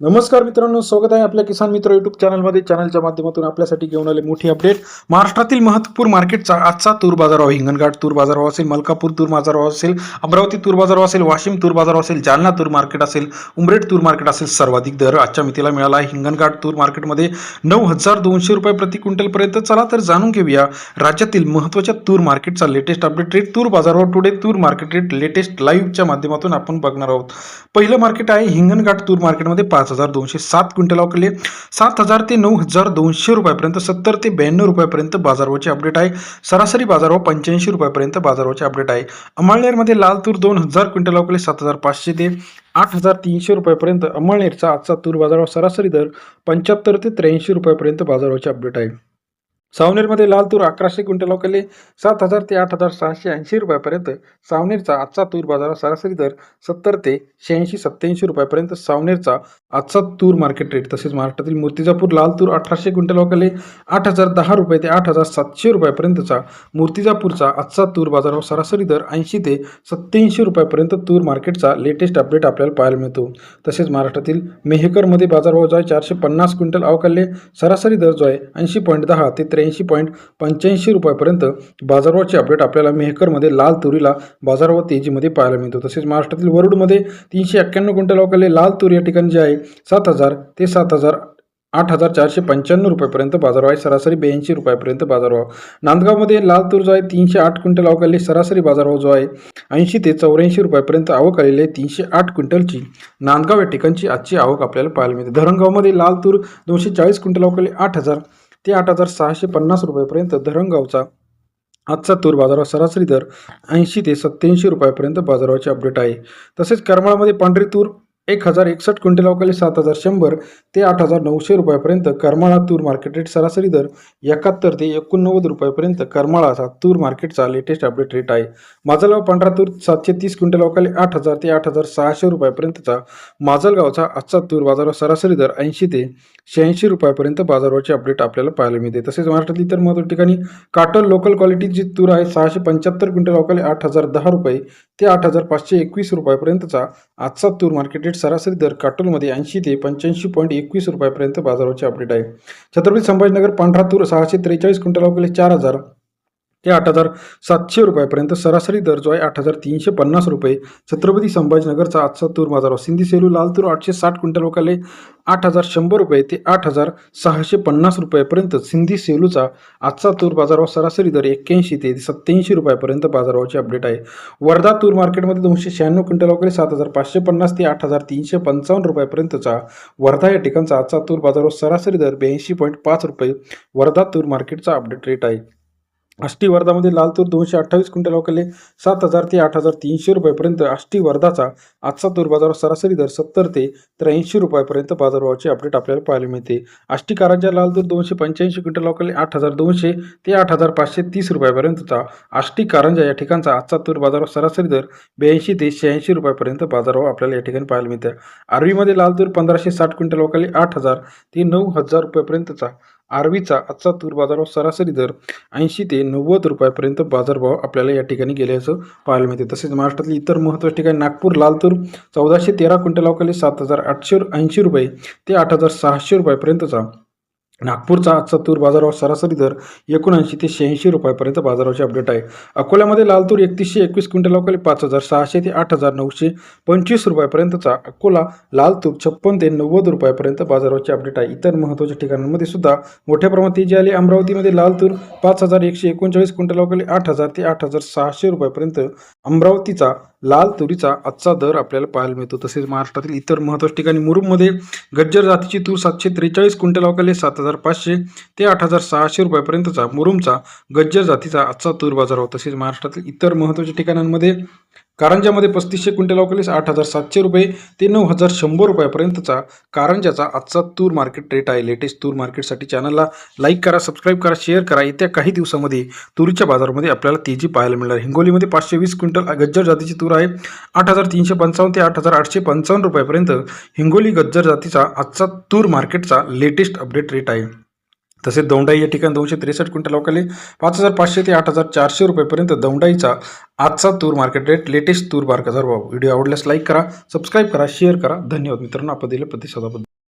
नमस्कार मित्रांनो स्वागत आहे आपल्या किसान मित्र युट्यूब चॅनलमध्ये चॅनलच्या माध्यमातून आपल्यासाठी घेऊन आले मोठी अपडेट महाराष्ट्रातील महत्वपूर मार्केटचा आजचा तूर बाजारभाव हिंगणघाट तूर बाजारभाव असेल मलकापूर तूर बाजारभाव असेल अमरावती तूर बाजारभाव असेल वाशिम तूर बाजारभाव असेल जालना तूर मार्केट असेल उमरेड तूर मार्केट असेल सर्वाधिक दर आजच्या मितीला मिळाला आहे. हिंगणघाट तूर मार्केटमध्ये नऊ हजार दोनशे रुपये प्रति क्विंटलपर्यंत चला तर जाणून घेऊया राज्यातील महत्त्वाच्या तूर मार्केटचा लेटेस्ट अपडेट रेट तूर बाजारभाव टुडे तूर मार्केट रेट लेटेस्ट लाईव्हच्या माध्यमातून आपण बघणार आहोत. पहिलं मार्केट आहे हिंगणघाट तूर मार्केटमध्ये पाच हजार दोनशे सात क्विंटल अवकले सात हजार ते नऊ हजार दोनशे रुपयापर्यंत सत्तर ते ब्याण्णव रुपयापर्यंत बाजारभावाचे अपडेट आहे. सरासरी बाजारभाव पंच्याऐंशी रुपयापर्यंत बाजारभावाचे अपडेट आहे. अमळनेरमध्ये लाल तूर दोन हजार क्विंटल अवकले सात हजार पाचशे ते आठ हजार तीनशे रुपयापर्यंत अमळनेरचा आजचा तूर बाजारभाव सरासरी दर पंच्याहत्तर ते त्र्याऐंशी रुपयापर्यंत बाजारभावाचे अपडेट आहे. सावनेरमध्ये लाल तूर अकराशे क्विंटल अवकले सात हजार ते आठ हजार सहाशे ऐंशी रुपयापर्यंत. सावनेरचा आजचा तूर बाजारात सरासरी दर सत्तर ते शहाऐंशी सत्त्याऐंशी रुपयापर्यंत. सावनेरचा आजचा तूर मार्केट रेट तसेच महाराष्ट्रातील मूर्तिजापूर लाल तूर अठराशे क्विंटल अवकले आठ हजार दहा रुपये ते आठ हजार सातशे रुपयापर्यंतचा. मूर्तिजापूरचा आजचा तूर बाजारावर सरासरी दर ऐंशी ते सत्त्याऐंशी रुपयापर्यंत तूर मार्केटचा लेटेस्ट अपडेट आपल्याला पाहायला मिळतो. तसेच महाराष्ट्रातील मेहकरमध्ये बाजारभाव जो आहे चारशे पन्नास क्विंटल अवकाले सरासरी दर जो आहे ऐंशी पॉईंट दहा ते त्र्याऐंशी पॉईंट पंच्याऐंशी रुपयापर्यंत बाजारभावाची अपडेट आपल्याला मेहकरमध्ये लाल तुरीला बाजारभाव तेजीमध्ये पाहायला मिळतो. तसेच महाराष्ट्रातील वरुडमध्ये तीनशे एक्क्याण्णव क्विंटल अवकाले लाल तुरी या ठिकाणी जे आहे सात हजार ते सात हजार आठ हजार चारशे पंच्याण्णव रुपयापर्यंत बाजारभाव आहे. सरासरी ब्याऐंशी रुपयापर्यंत बाजारभाव. नांदगावमध्ये लाल तूर जो आहे तीनशे आठ क्विंटल अवकाले सरासरी बाजारभाव जो आहे ऐंशी ते चौऱ्याऐंशी रुपयापर्यंत आवक आलेली आहे तीनशे आठ क्विंटलची नांदगाव या ठिकाणची आजची आवक आपल्याला पाहायला मिळते. धरणगावमध्ये लाल तूर दोनशे चाळीस क्विंटल अवकाले आठ हजार ते आठ हजार सहाशे पन्नास रुपयापर्यंत धरणगावचा आजचा तूर बाजारावर सरासरी दर ऐंशी ते सत्त्याऐंशी रुपयापर्यंत बाजाराचे अपडेट आहे. तसेच करमाळामध्ये पांढरी तूर एक हजार एकसष्ट क्विंटल अवकाली सात हजार शंभर ते आठ हजार नऊशे रुपयापर्यंत करमाळा तूर मार्केट रेट सरासरी दर एकाहत्तर ते एकोणनव्वद रुपयापर्यंत करमाळाचा तूर मार्केटचा लेटेस्ट अपडेट रेट आहे. माजलगाव पांढरा तूर सातशे तीस क्विंटल अवकाली आठ हजार ते आठ हजार सहाशे रुपयापर्यंतचा माजलगावचा आजचा तूर बाजारावर सरासरी दर ऐंशी ते शहाऐंशी रुपयापर्यंत बाजारावरचे अपडेट आपल्याला पाहायला मिळते. तसेच महाराष्ट्रातील इतर महत्त्वाच्या ठिकाणी काटल लोकल क्वालिटीची तूर आहे सहाशे पंच्याहत्तर क्विंटल अवकाली आठ हजार दहा रुपये ते आठ हजार पाचशे एकवीस रुपयापर्यंतचा आजचा तूर मार्केट रेट सरासरी दर काटोलमध्ये ऐंशी ते पंच्याऐंशी पॉईंट एकवीस रुपयापर्यंत बाजाराचे अपडेट आहे. छत्रपती संभाजीनगर पांढरा तूर सहाशे त्रेचाळीस क्विंटल अवकाले चार हजार. ते आठ हजार सातशे रुपयापर्यंत सरासरी दर जो आहे आठ हजार तीनशे पन्नास रुपये. छत्रपती संभाजीनगरचा आजचा तूर बाजारावर सिंधी सेलू लाल तूर आठशे साठ क्विंटल लोकाले आठ हजार शंभर रुपये ते आठ हजार सहाशे पन्नास रुपयापर्यंत सिंधी सेलूचा आजचा तूर बाजारावर सरासरी दर एक्क्याऐंशी ते सत्त्याऐंशी रुपयापर्यंत बाजारावरचे अपडेट आहे. वर्धा तूर मार्केटमध्ये दोनशे शहाण्णव क्विंटल वगैरे सात हजार पाचशे पन्नास ते आठ हजार तीनशे पंचावन्न रुपयापर्यंतचा वर्धा या ठिकाणचा आजचा तूर बाजारावर सरासरी दर ब्याऐंशी पॉईंट पाच रुपये. वर्धा तूर मार्केटचा अपडेट रेट आहे. आष्टी वर्धामध्ये लाल तूर दोनशे अठ्ठावीस क्विंटल अवकाले सात हजार ते आठ हजार तीनशे रुपयापर्यंत आष्टी वर्धाचा आजचा तूर बाजार सरासरी दर सत्तर ते त्र्याऐंशी रुपयापर्यंत बाजारभावाचे अपडेट आपल्याला पाहायला मिळते. आष्टीकारांच्या लाल तूर दोनशे पंच्याऐंशी क्विंटल अवकाले आठ हजार दोनशे ते आठ हजार पाचशे तीस रुपयापर्यंतचा आष्टी कारंजा या ठिकाणचा आजचा तूर बाजारावर सरासरी दर ब्याऐंशी ते शहाऐंशी रुपयापर्यंत बाजारभाव आपल्याला या ठिकाणी पाहायला मिळते आर्वीमध्ये लाल तूर पंधराशे साठ क्विंटल अवकाले आठ हजार ते नऊ हजार रुपयापर्यंतचा आरवीचा आजचा तूर बाजारभाव सरासरी दर ऐंशी ते नव्वद रुपयापर्यंत बाजारभाव आपल्याला या ठिकाणी गेल्याचं पाहायला मिळते. तसेच महाराष्ट्रातली इतर महत्त्वाच्या ठिकाणी नागपूर लाल तूर चौदाशे तेरा क्विंटल अवकाली सात हजार आठशे ऐंशी रुपये ते आठ हजार सहाशे रुपयापर्यंतचा नागपूरचा आजचा तूर बाजारावर सरासरी दर एकोणऐंशी ते शहाऐंशी रुपयापर्यंत बाजाराचे अपडेट आहे. अकोल्यामध्ये लाल तूर एकतीसशे एकवीस क्विंटल अवकाली पाच हजार सहाशे ते आठ हजार नऊशे पंचवीस रुपयापर्यंतचा अकोला लाल तूर छप्पन ते नव्वद रुपयापर्यंत बाजाराचे अपडेट आहे. इतर महत्त्वाच्या ठिकाणांमध्ये सुद्धा मोठ्या प्रमाणात तेजी आली. अमरावतीमध्ये लाल तूर पाच हजार एकशे एकोणचाळीस क्विंटल अवकाली आठ हजार ते आठ हजार सहाशे रुपयापर्यंत अमरावतीचा लाल तुरीचा आजचा दर आपल्याला पाहायला मिळतो. तसेच महाराष्ट्रातील इतर महत्त्वाच्या ठिकाणी मुरुममध्ये गज्जर जातीची तूर सातशे त्रेचाळीस क्विंटल अवकाले सात हजार पाचशे ते आठ हजार सहाशे रुपयापर्यंतचा मुरुमचा गज्जर जातीचा आजचा तूर बाजार होता. तसेच महाराष्ट्रातील इतर महत्त्वाच्या ठिकाणांमध्ये कारंजामध्ये पस्तीसशे क्विंटल अवकालीस आठ हजार सातशे रुपये ते नऊ हजार शंभर रुपयापर्यंतचा कारंजाचा आजचा तूर मार्केट रेट आहे. लेटेस्ट तूर मार्केटसाठी चॅनलला लाईक करा सबस्क्राईब करा शेअर करा. येत्या काही दिवसामध्ये तुरीच्या बाजारामध्ये आपल्याला तेजी पाहायला मिळणार. हिंगोलीमध्ये पाचशे वीस क्विंटल गज्जर जातीची तूर आहे. आठ हजार तीनशे पंचावन्न ते आठ हजार आठशे पंचावन्न रुपयापर्यंत हिंगोली गज्जर जातीचा आजचा तूर मार्केटचा लेटेस्ट अपडेट रेट आहे. तसेच दौंडाई या ठिकाणी दोनशे त्रेसष्ट क्विंटल अवकाले पाच हजार पाचशे ते आठ हजार चारशे रुपयेपर्यंत दौंडाईचा आजचा तूर मार्केट रेट लेटेस्ट तूर बाजार भाव व्हिडिओ आवडल्यास लाईक करा सबस्क्राईब करा शेअर करा. धन्यवाद मित्रांनो आपण दिल्या प्रतिसादाबद्दल.